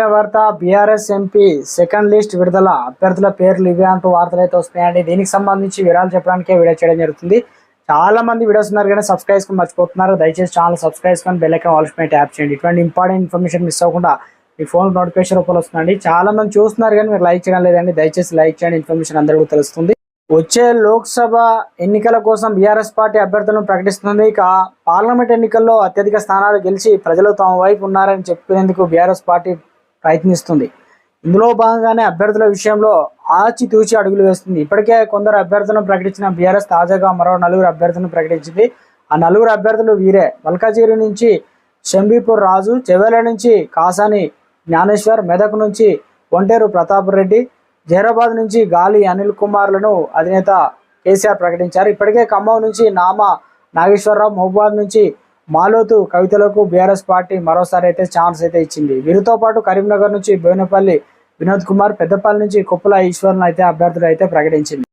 వార్త BRS MP second list విడుదల. అభ్యర్థుల పేర్లు ఇవే అంటూ వార్తలు అయితే వస్తున్నాయండి. దీనికి సంబంధించి వివరాలు చెప్పడానికే వీడియో చేయడం జరుగుతుంది. చాలా మంది వీడియోస్ ఉన్నారు కానీ సబ్స్క్రైబ్ చేసుకుని మర్చిపోతున్నారు. దయచేసి ఛానల్ సబ్స్క్రైబ్ చేసుకొని బెల్ ఐకాన్ ఆల్స్ ట్యాప్ చేయండి. ఇటువంటి ఇంపార్టెంట్ ఇన్ఫర్మేషన్ మిస్ అవ్వకుండా మీ ఫోన్ నోటిఫికేషన్ రూపంలో వస్తుందండి. చాలా మంది చూస్తున్నారు కానీ మీరు లైక్ చేయడం లేదండి. దయచేసి లైక్ చేయండి. ఇన్ఫర్మేషన్ అందరికీ తెలుస్తుంది. వచ్చే లోక్సభ ఎన్నికల కోసం బీఆర్ఎస్ పార్టీ అభ్యర్థులను ప్రకటిస్తుంది. ఇక పార్లమెంట్ ఎన్నికల్లో అత్యధిక స్థానాలు గెలిచి ప్రజలు తమ వైపు ఉన్నారని చెప్పేందుకు బీఆర్ఎస్ పార్టీ ప్రయత్నిస్తుంది. ఇందులో భాగంగానే అభ్యర్థుల విషయంలో ఆచితూచి అడుగులు వేస్తుంది. ఇప్పటికే కొందరు అభ్యర్థులను ప్రకటించిన బీఆర్ఎస్ తాజాగా మరో నలుగురు అభ్యర్థులను ప్రకటించింది. ఆ నలుగురు అభ్యర్థులు వీరే. మల్కాజిగిరి నుంచి షంబీపూర్ రాజు చెవెల నుంచి కాసాని జ్ఞానేశ్వర్ మెదక్ నుంచి ఒంటేరు ప్రతాప్ రెడ్డి జహీరాబాద్ నుంచి గాలి అనిల్ కుమార్లను అధినేత కేసీఆర్ ప్రకటించారు. ఇప్పటికే ఖమ్మం నుంచి నామ నాగేశ్వరరావు మహబూబాద్ నుంచి మాలోతు కవితలకు బీఆర్ఎస్ పార్టీ మరోసారి అయితే ఛాన్స్ అయితే ఇచ్చింది. వీరితో పాటు కరీంనగర్ నుంచి బోయినపల్లి వినోద్ కుమార్ పెద్దపల్లి నుంచి కుప్పల ఈశ్వర్ను అయితే అభ్యర్థులు అయితే ప్రకటించింది.